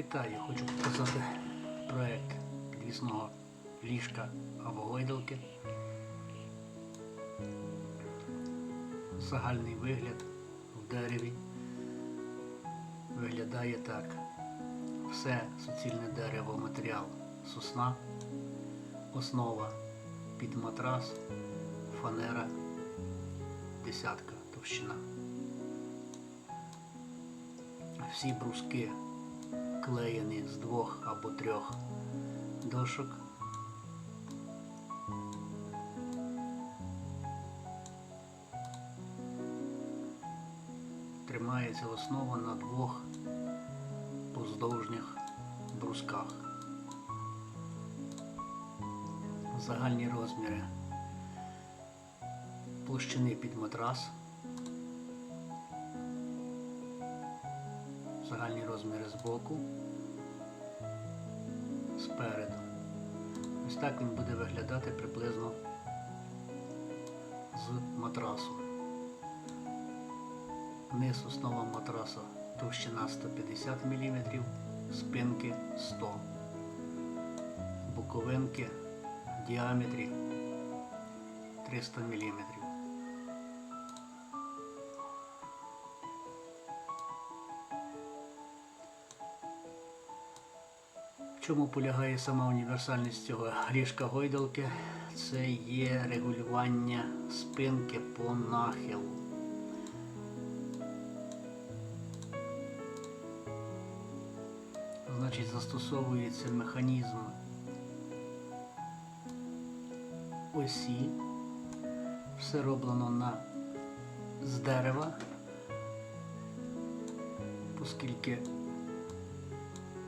Вітаю, хочу показати проект підвісного ліжка або гойдалки. Загальний вигляд в дереві виглядає так. Все суцільне дерево, матеріал сосна, основа під матрас, фанера, десятка товщина. Всі бруски клеєні з двох або трьох дошок. Тримається основа на двох поздовжніх брусках. Загальні розміри площини під матрас. Загальні розміри з боку, спереду. Ось так він буде виглядати приблизно з матрасу. Низ основа матраса товщина 150 мм, спинки 100 боковинки в діаметрі 300 мм. Чому полягає сама універсальність цього ліжка гойдалки? Це є регулювання спинки по нахилу. Значить, застосовується механізм осі. Все роблено на з дерева, оскільки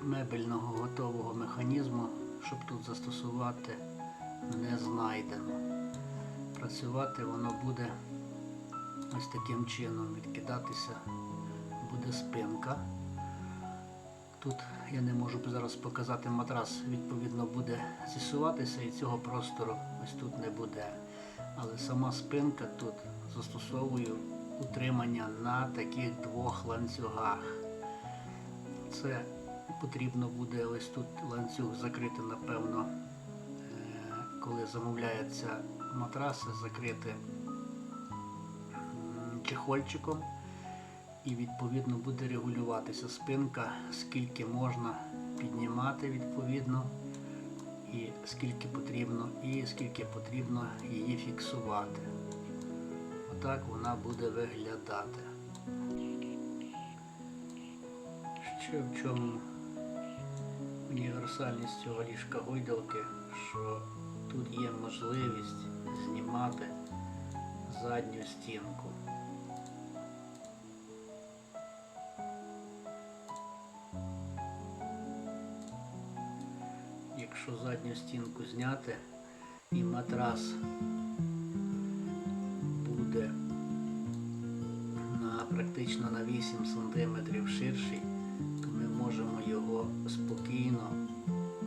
мебельного готового механізму, щоб тут застосувати, не знайдено. Працювати воно буде ось таким чином. Відкидатися буде спинка. Тут я не можу зараз показати матрас, відповідно, буде зісуватися і цього простору ось тут не буде. Але сама спинка тут застосовую утримання на таких двох ланцюгах. Це потрібно буде ось тут ланцюг закрити, напевно, е, коли замовляється матраси, закрити чехольчиком і відповідно буде регулюватися спинка, скільки можна піднімати відповідно, і скільки потрібно, і скільки потрібно її фіксувати. Отак вона буде виглядати. Ще в чому універсальність цього ліжка гойдалки, що тут є можливість знімати задню стінку. Якщо задню стінку зняти і матрас буде на практично на 8 см ширший, можемо його спокійно,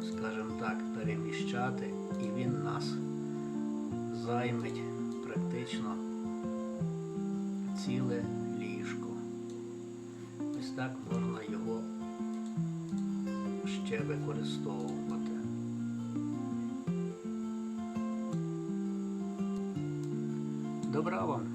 скажімо так, переміщати і він нас займеть практично ціле ліжко. Ось так можна його ще використовувати. Добра вам!